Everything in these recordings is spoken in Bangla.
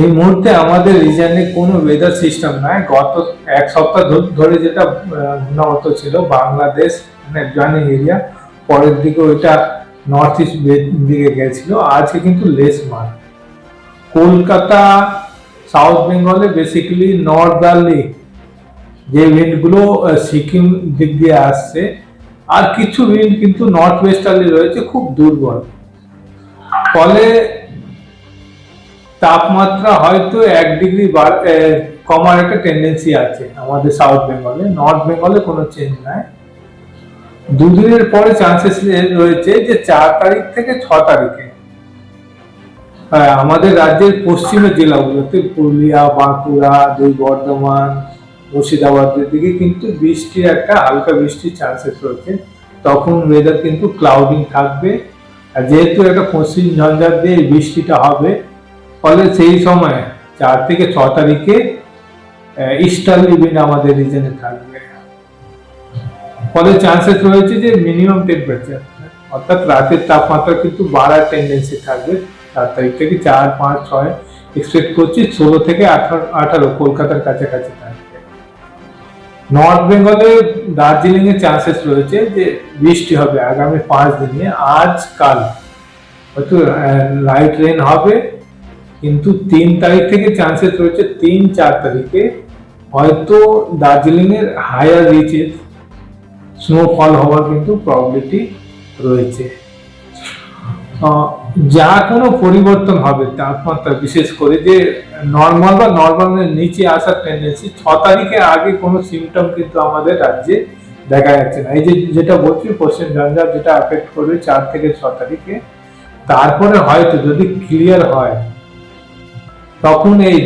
এই মুহূর্তে আমাদের রিজনে কোনো ওয়েদার সিস্টেম নাই। গত এক সপ্তাহ ধরে যেটা ঘূর্ণাবর্ত ছিল, বাংলাদেশ মানে জয়নিং এরিয়া পরের দিকে ওইটা নর্থ ইস্ট দিকে গেছিল। আজকে কিন্তু লেস মার কলকাতা সাউথ বেঙ্গলে বেসিক্যালি নর্থ নর্দার্লি যে উইন্ডগুলো সিকিম দিক দিয়ে আসছে, আর কিছু উইন্ড কিন্তু নর্থ ওয়েস্টার্লি রয়েছে, খুব দুর্বল। ফলে তাপমাত্রা হয়তো এক ডিগ্রি কমার একটা টেন্ডেন্সি আছে আমাদের সাউথ বেঙ্গলে নর্থ বেঙ্গলে কোনো চেঞ্জ নাই। দুদিনের পরে চান্সেস রয়েছে যে চার তারিখ থেকে ছ তারিখে। আমাদের রাজ্যের পশ্চিমের জেলাগুলোতে পুরুলিয়া, বাঁকুড়া, দুই বর্ধমান, মুর্শিদাবাদের দিকে কিন্তু বৃষ্টির একটা হালকা বৃষ্টির চান্সেস রয়েছে। তখন ওয়েদার কিন্তু ক্লাউডিং থাকবে। আর যেহেতু একটা পশ্চিম ঝঞ্ঝার দিয়ে বৃষ্টিটা হবে ফলে সেই সময় চার থেকে ছ তারিখে ইস্টার্লি উইন্ড আমাদের রিজনে থাকবে। ফলে চান্সেস রয়েছে যে মিনিমাম টেম্পারেচার অর্থাৎ রাতের তাপমাত্রা কিন্তু বাড়ার টেন্ডেন্সি থাকবে। চার তারিখ থেকে চার, পাঁচ, ছয় এক্সপেক্ট করছি ষোলো থেকে আঠারো আঠারো কলকাতার কাছাকাছি থাকবে। নর্থ বেঙ্গলে দার্জিলিং এর চান্সেস রয়েছে যে বৃষ্টি হবে আগামী পাঁচ দিনে আজ কাল হয়তো লাইট রেন হবে। কিন্তু তিন তারিখ থেকে চান্সেস রয়েছে, তিন চার তারিখে হয়তো দার্জিলিং এর হায়ার রিচে স্নোফল হওয়ার কিন্তু প্রবাবিলিটি রয়েছে। যা কোনো পরিবর্তন হবে, তাপমাত্রা বিশেষ করে যে নর্মাল বা নর্মালের নিচে আসার টেন্ডেন্সি ছ তারিখে আগে কোনো সিমটম কিন্তু আমাদের রাজ্যে দেখা যাচ্ছে না। এই যে যেটা বলছি, পশ্চিম ঝঞ্ঝার যেটা অ্যাফেক্ট করবে চার থেকে ছ তারিখে, তারপরে হয়তো যদি ক্লিয়ার হয় তখন এই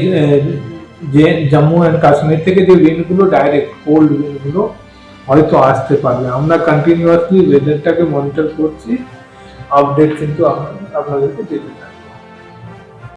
যে জম্মু অ্যান্ড কাশ্মীর থেকে যে উইন্ডগুলো ডাইরেক্ট কোল্ড উইন্ডগুলো হয়তো আসতে পারবে। আমরা কন্টিনিউয়াসলি ওয়েদারটাকে মনিটর করছি। আপডেট কিন্তু আপনাদেরকে দিতে থাকি